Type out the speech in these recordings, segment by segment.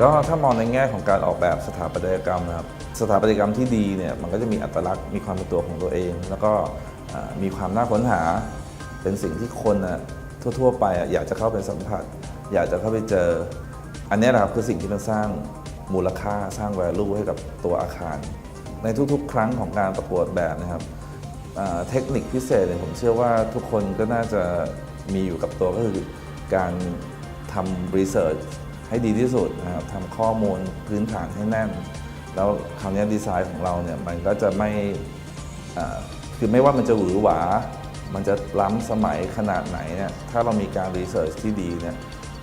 ก็ถ้ามองในแง่ของการออกแบบสถาปัตยกรรมนะครับสถาปัตยกรรมที่ดีเนี่ยมันก็จะมีอัตลักษณ์มีความเป็นตัวของตัวเอง แล้วก็มีความน่าค้นหาเป็นสิ่งที่คนนะทั่วๆ ไปอยากจะเข้าไปสัมผัส อยากจะเข้าไปเจอ อันนี้นะครับคือสิ่งที่มันสร้างมูลค่าสร้าง value ให้กับตัวอาคาร ในทุกๆ ครั้งของการประกวดแบบนะครับเทคนิคพิเศษเนี่ยผมเชื่อว่าทุกคนก็น่าจะมีอยู่กับตัวก็คือการทำรีเสิร์ช ให้ดีที่สุดนะครับทำข้อมูลพื้นฐานให้แน่น แล้วคราวนี้ดีไซน์ของเราเนี่ยมันก็จะไม่คือไม่ว่ามันจะหวือหวา มันจะล้ำสมัยขนาดไหนเนี่ยถ้าเรามีการรีเสิร์ชที่ดีเนี่ย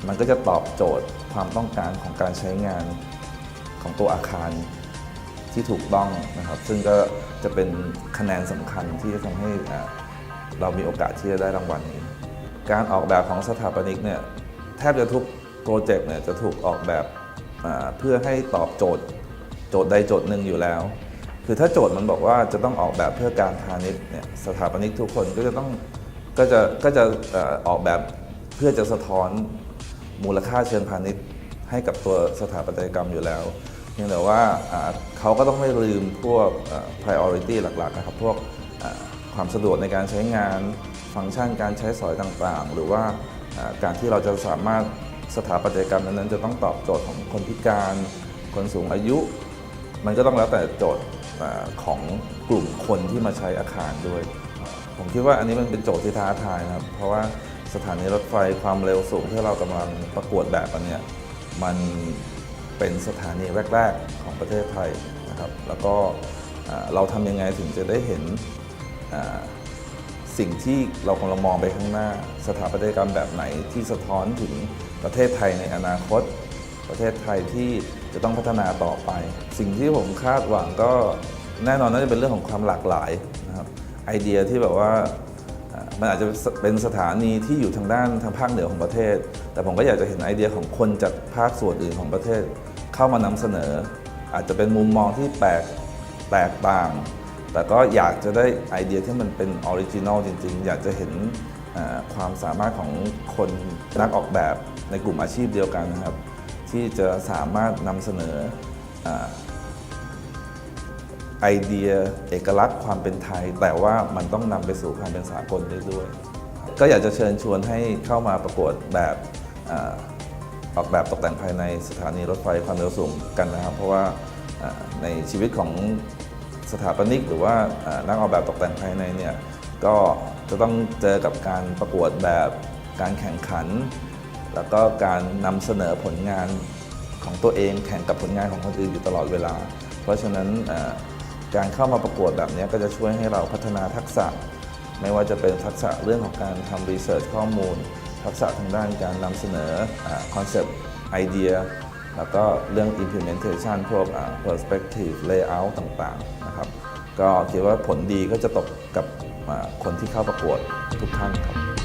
มันก็จะตอบโจทย์ความต้องการของการใช้งานของตัวอาคารที่ถูกต้องนะครับ ซึ่งก็จะเป็นคะแนนสำคัญที่จะทำให้เรามีโอกาสที่จะได้รางวัลนี้ การออกแบบของสถาปนิกเนี่ยแทบจะทุก โปรเจกต์เนี่ยจะถูกออกแบบเพื่อให้ตอบโจทย์โจทย์ใดโจทย์หนึ่งอยู่แล้ว คือถ้าโจทย์มันบอกว่าจะต้องออกแบบเพื่อการพาณิชย์เนี่ยสถาปนิกทุกคนก็จะต้องก็จะก็จะออกแบบเพื่อจะสะท้อนมูลค่าเชิงพาณิชย์ ให้กับตัวสถาปัตยกรรมอยู่แล้วเพียงแต่ว่าเขาก็ต้องไม่ลืมพวกเอ่อ priority หลักๆนะครับพวกความสะดวกในการใช้งานฟังก์ชันการใช้สอยต่างๆ หรือว่าการที่เราจะสามารถ สถาปัตยกรรมนั้นๆจะต้องตอบโจทย์ของคนพิการคนสูงอายุ มันก็ต้องแล้วแต่โจทย์ของกลุ่มคนที่มาใช้อาคารด้วย ผมคิดว่าอันนี้มันเป็นโจทย์ที่ท้าทายนะครับ เพราะว่าสถานีรถไฟความเร็วสูงที่เรากำลังประกวดแบบอันเนี้ยมันเป็นสถานีแรก ๆ ของประเทศไทยนะครับ แล้วก็เราทำยังไงถึงจะได้เห็นสิ่งที่เรากำลังมองไปข้างหน้า สถาปัตยกรรมแบบไหนที่สะท้อนถึง ประเทศไทยในอนาคต ประเทศไทยที่จะต้องพัฒนาต่อไป สิ่งที่ผมคาดหวังก็แน่นอนน่าจะเป็นเรื่องของความหลากหลายนะครับไอเดียที่แบบว่ามันอาจจะเป็นสถานีที่อยู่ทางด้านทางภาคเหนือของประเทศ แต่ผมก็อยากจะเห็นไอเดียของคนจากภาคส่วนอื่นของประเทศ เข้ามานำเสนอ อาจจะเป็นมุมมองที่แปลกแตกต่าง แต่ก็อยากจะได้ไอเดียที่มันเป็นออริจินอลจริง ๆ อยากจะเห็น ความสามารถของคนนักออกแบบในกลุ่มอาชีพเดียวกันนะครับ ที่จะสามารถนำเสนออไอเดียเอกลักษณ์ความเป็นไทย แต่ว่ามันต้องนำไปสู่ความเป็นสากลได้ด้วย ก็อยากจะเชิญชวนให้เข้ามาประกวดแบบออกแบบตกแต่งภายในสถานีรถไฟความเร็วสูงกันนะครับ เพราะว่าในชีวิตของสถาปนิก หรือว่านักออกแบบตกแต่งภายในเนี่ย ก็จะต้องเจอกับการประกวดแบบการแข่งขัน แล้วก็การนำเสนอผลงานของตัวเองแข่งกับผลงานของคนอื่นอยู่ตลอดเวลา เพราะฉะนั้นการเข้ามาประกวดแบบนี้ก็จะช่วยให้เราพัฒนาทักษะ ไม่ว่าจะเป็นทักษะเรื่องของการทำรีเสิร์ชข้อมูล ทักษะทางด้านการนำเสนอคอนเซปต์ไอเดียแล้วก็เรื่อง implementation พวกอ่า perspective layout ต่างๆ นะครับ ก็คิดว่าผลดีก็จะตกกับ คนที่เข้าประกวดทุกท่านครับ